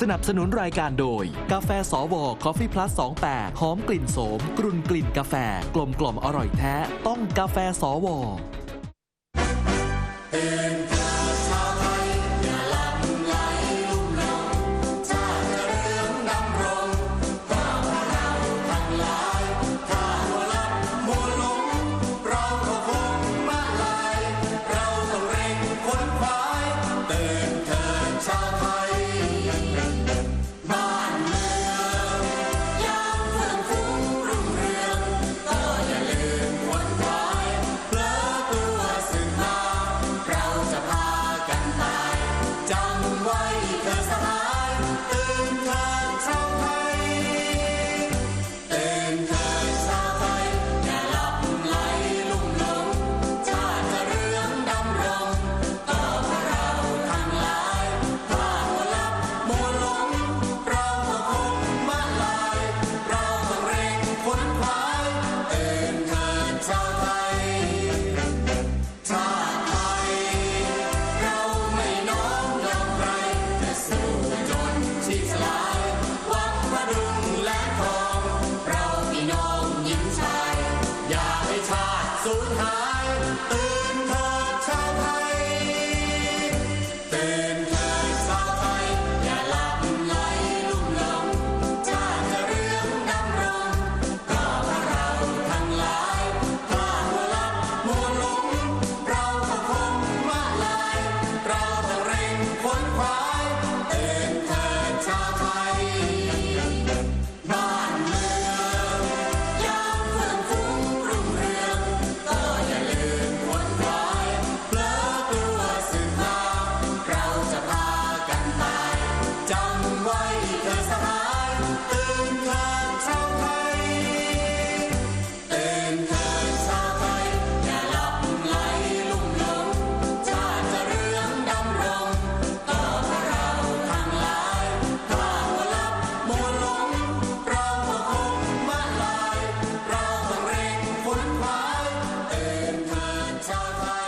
สนับสนุนรายการโดย กาแฟสวคอฟฟี่พลัส28หอมกลิ่นโสม กรุ่นกลิ่นกาแฟ กลมกล่อมอร่อยแท้ ต้องกาแฟสว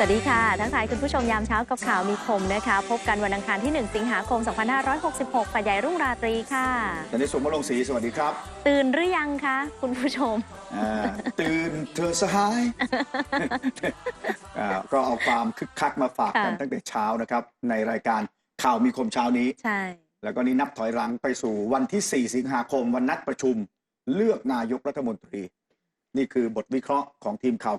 วัสดีค่ะ ทั้งทายคุณผู้ชมยามเช้ากับข่าวมีคมนะคะ พบกันวันอังคารที่ 1 สิงหาคม 2566ปัจใหญ่รุ่งราตรีค่ะสันนิสุขมะลงศรีสวัสดีครับ ตื่นหรือยังคะ คุณผู้ชมอ่าตื่นเธอสหายอ่าก็เอาความคึกคักมาฝากกันค่ะตั้งแต่เช้านะครับ ในรายการข่าวมีคมเช้านี้ ใช่ แล้วก็นี่นับถอยหลังไปสู่วันที่ 4 สิงหาคมวันนัดประชุม เลือกนายกรัฐมนตรี นี่คือบทวิเคราะห์ของทีมข่าว